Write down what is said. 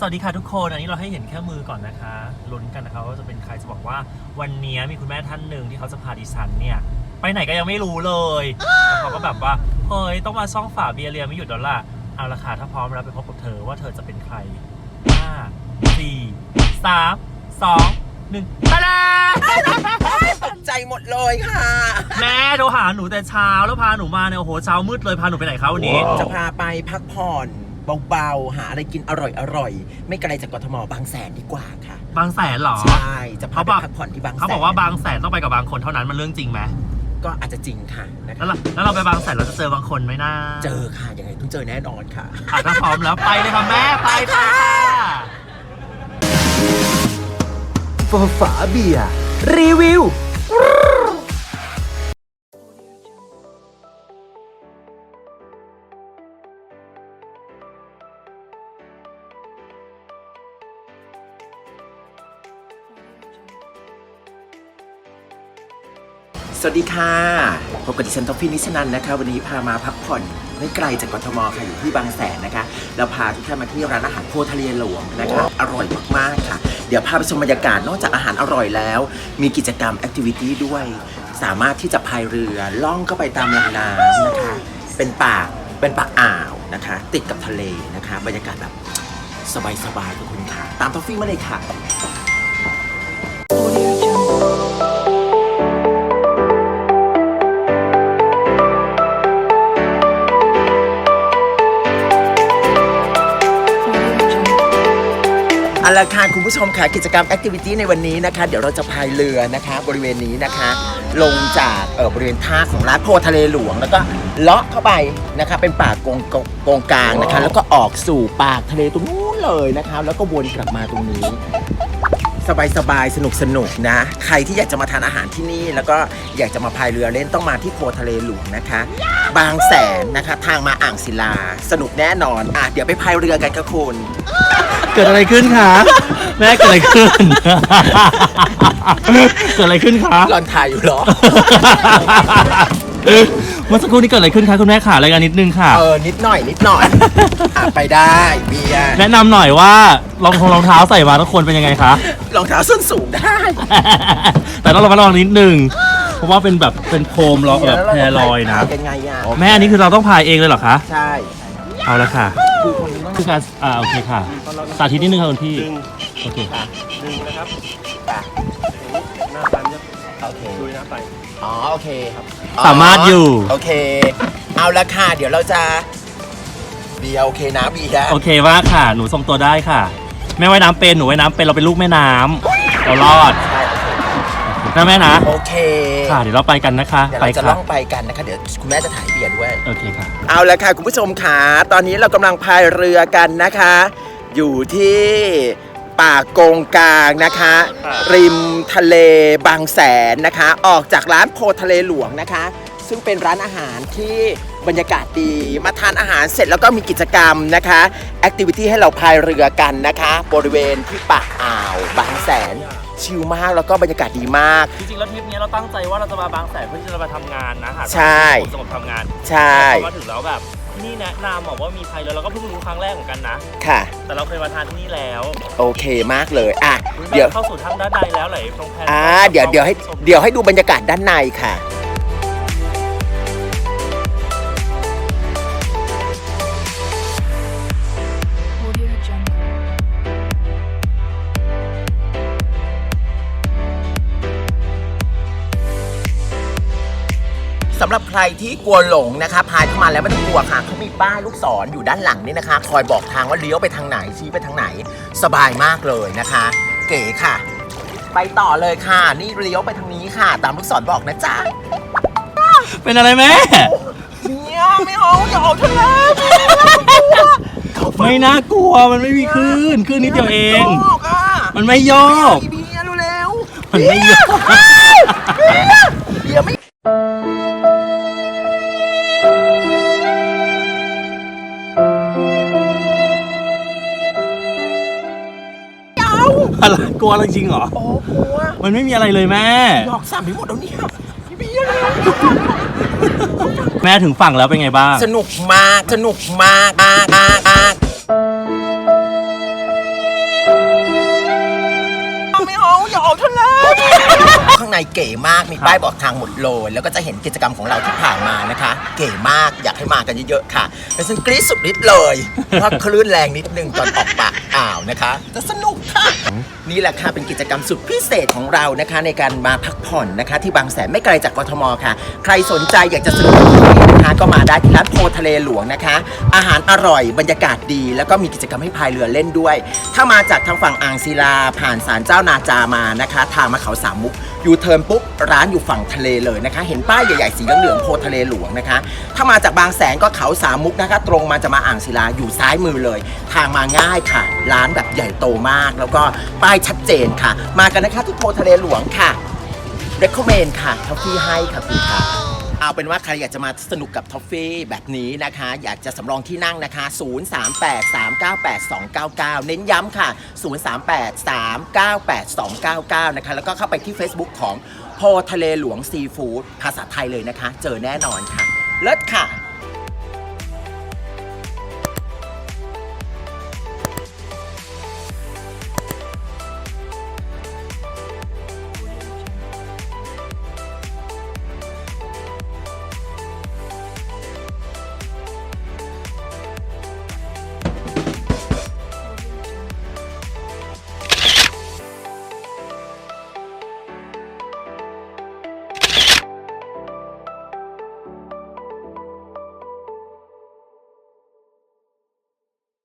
สวัสดีค่ะทุกคนอันนี้เราให้เห็นแค่มือก่อนนะคะลุ้นกันนะคะว่าจะเป็นใครจะบอกว่าวันนี้มีคุณแม่ท่านหนึ่งที่เขาจะพาดิฉันเนี่ย ไปไหนก็ยังไม่รู้เลยแล้วเขาก็แบบว่าเฮ้ยต้องมาซ่องฝาเบียร์เรียไม่หยุดแล้วล่ะเอาละค่ะถ้าพร้อมแล้วไปพบกับเธอว่าเธอจะเป็นใครห้าสี่สามสองหนึ่งตาดาตกใจหมดเลยค่ะ แม่โทรหาหนูแต่เช้าแล้วพาหนูมาเนี่ยโอ้โหเช้ามืดเลยพาหนูไปไหนคะวันนี้ จะพาไปพักผ่อน เบาๆ หาอะไรกินอร่อยๆ ไม่ไกลจากกทมบางแสนดีกว่าค่ะ บางแสนเหรอ ใช่จะพาเขาไปบอกพักผ่อนที่บางแสนเขาบอกว่าบางแสนต้องไปกับบางคนเท่านั้นมันเรื่องจริงไหมก็อาจจะจริงค่ะนะแล้วคะเราแล้วเราไปบางแสนเราจะเจอบางคนไหมนะเจอค่ะยังไงต้องเจอแน่นอนค่ะ อะถ้าพร้อมแล้วไปเลยค่ะแม่ไปค่ะฝาฝาเบียร์รีวิว สวัสดีค่ะพบกับดิฉันท็อฟฟี่นิชนันนะคะ วันนี้พามาพักผ่อนไม่ไกลจากกทมค่ะอยู่ที่บางแสนนะคะเราพาทุกท่านมาที่ร้านอาหารโพทะเลหลวงนะคะอร่อยมากๆค่ะ เดี๋ยวพาไปชมบรรยากาศนอกจากอาหารอร่อยแล้ว มีกิจกรรมแอคทิวิตี้ด้วย สามารถที่จะพายเรือล่องเข้าไปตามลำน้ำนะคะ เป็นปากเป็นปากอ่าวนะคะ ติดกับทะเลนะคะ บรรยากาศแบบสบายๆทุกคนค่ะ ตามท็อฟฟี่มาเลยค่ะ เอาละค่ะคุณผู้ชมค่ะกิจกรรมแอคทิวิตี้ในวันนี้นะคะ เดี๋ยวเราจะพายเรือนะคะ บริเวณนี้นะคะ ลงจากเอ่อบริเวณท่าของร้านโพทะเลหลวง แล้วก็เลาะเข้าไปนะคะ เป็นป่ากงกงกงกลางนะคะ แล้วก็ออกสู่ปากทะเลตรงนู้นเลยนะคะ แล้วก็วนกลับมาตรงนี้ สบายสบายสนุกสนุกนะ ใครที่อยากจะมาทานอาหารที่นี่ แล้วก็อยากจะมาพายเรือเล่นต้องมาที่โพทะเลหลวงนะคะ บางแสนนะคะทางมาอ่างศิลา สนุกแน่นอนอะเดี๋ยวไปพายเรือกันค่ะคุณ เกิดอะไรขึ้นคะแม่เกิดอะไรขึ้น เกิดอะไรขึ้นคะหลอนถ่ายอยู่เหรอ เมื่อสักครู่นี้เกิดอะไรขึ้นคะคุณแม่ขารายการนิดนึงค่ะ เออ นิดหน่อยนิดหน่อยอะไปได้เบียร์แนะนำหน่อยว่ารองทงรองเท้าใส่มาทุกคนเป็นยังไงคะ รองเท้าส้นสูงได้ แต่ต้องระมัดระวังนิดนึง เพราะว่าเป็นแบบเป็นโคมลอยแบบแพรลอยนะ เป็นไงอะแม่อันนี้คือเราต้องพายเองเลยเหรอคะ ใช่เอาละค่ะ คือคนต้องคือการอ่าโอเคค่ะ สาธิตนิดนึงค่ะคุณพี่ โอเค ดึงนะครับ โอเค ลุยน้ำไป อ๋อโอเคครับสามารถอยู่ โอเค เอาละค่ะ เดี๋ยวเราจะเบียร์โอเคนะเบียร์โอเคมากค่ะ หนูทรงตัวได้ค่ะ แม่ว่ายน้ำเป็น หนูว่ายน้ำเป็น เราเป็นลูกแม่น้ำเรารอดใช่นะแม่นะ โอเคค่ะ เดี๋ยวเราไปกันนะคะ เดี๋ยวไปเราจะค่ะล่องไปกันนะคะ เดี๋ยวคุณแม่จะถ่ายเบียร์ด้วย โอเคค่ะ เอาละค่ะ คุณผู้ชมค่ะตอนนี้เรากำลังพายเรือกันนะคะ อยู่ที่ ป่ากงกลางนะคะ ริมทะเลบางแสนนะคะ ออกจากร้านโพทะเลหลวงนะคะ ซึ่งเป็นร้านอาหารที่บรรยากาศดีมาทานอาหารเสร็จแล้วก็มีกิจกรรมนะคะแอคทิวิตี้ให้เราพายเรือกันนะคะ บริเวณที่ปากอ่าวบางแสน ชิลมากแล้วก็บรรยากาศดีมาก จริงๆแล้วทริปนี้เราตั้งใจว่าเราจะมาบางแสนเพื่อที่จะมาทำงานนะหาใช่สงบทำงานใช่พอมาถึงแล้วแบบ ที่นี่แนะนำบอกว่ามีใครเลยเราก็เพิ่งรู้ครั้งแรกเหมือนกันนะ ค่ะ แต่เราเคยมาทานที่นี่แล้วโอเคมากเลย อะอุ๊เดี๋ยว เข้าสู่ทางด้านใดแล้วไหลตรงแพนอ่า เดี๋ยวเดี๋ยวให้ เดี๋ยวให้ดูบรรยากาศด้านในค่ะ สำหรับใครที่กลัวหลงนะคะพายเข้ามาแล้วไม่ต้องกลัวค่ะเขามีป้ายลูกศรอยู่ด้านหลังนี่นะคะ คอยบอกทางว่าเลี้ยวไปทางไหนชี้ไปทางไหน สบายมากเลยนะคะ เก๋ค่ะ ไปต่อเลยค่ะ นี่เลี้ยวไปทางนี้ค่ะ ตามลูกศรบอกนะจ๊ะเป็นอะไรแม่เนี่ยไม่เอาอย่าออกทะเลไม่น่ากลัวมันไม่มีคลื่นคลื่นนิดเดียวเองโยกอะมันไม่โยกเบียร์เร็วๆมันไม่โยก กลัวจริงเหรอ โอกลัวมันไม่มีอะไรเลยแม่ หยอกสามไปหมดแล้วเนี่ยพี่เบียร์เลยแม่ถึงฝั่งแล้วเป็นไงบ้าง สนุกมาก สนุกมากมากมากไม่เอาอยาอกทะเลข้างในเก๋มากมีป้ายบอกทางหมดเลยแล้วก็จะเห็นกิจกรรมของเราที่ผ่านมานะคะ เก๋มากอยากให้มากันเยอะๆค่ะแต่ฉันกรี๊ดสุดฤทธิ์เลยเพราะคลื่นแรงนิดนึงตอนออกปากอ่าวนะคะ จะสนุกค่ะนี่แหละค่ะเป็นกิจกรรมสุดพิเศษของเรานะคะ ในการมาพักผ่อนนะคะ ที่บางแสนไม่ไกลจากกทมค่ะ ใครสนใจอยากจะสนุกแบบนี้นะคะก็มาได้ที่ร้านโพทะเลหลวงนะคะ อาหารอร่อยบรรยากาศดี แล้วก็มีกิจกรรมให้พายเรือเล่นด้วย ถ้ามาจากทางฝั่งอ่างศิลาผ่านศาลเจ้านาจามานะคะ ทางมาเขาสามมุกยูเทิร์นปุ๊บร้านอยู่ฝั่งทะเลเลยนะคะ เห็นป้ายใหญ่ๆสีเหลืองๆโพทะเลหลวงนะคะ ถ้ามาจากบางแสนก็เขาสามมุกนะคะ ตรงมาจะมาอ่างศิลาอยู่ซ้ายมือเลย ทางมาง่ายค่ะ ร้านแบบใหญ่โตมาก แล้วก็ป้ายชัดเจนค่ะ มากันนะคะที่โพทะเลหลวงค่ะ recommend ค่ะท็อฟฟี่ให้ค่ะคุณค่ะ เอาเป็นว่าใครอยากจะมาสนุกกับท็อฟฟี่แบบนี้นะคะ อยากจะสำรองที่นั่งนะคะ 038-398-299 เน้นย้ำค่ะ 038-398-299 นะคะ แล้วก็เข้าไปที่ Facebook ของโพทะเลหลวงซีฟู้ดภาษาไทยเลยนะคะ เจอแน่นอนค่ะ เลิศค่ะ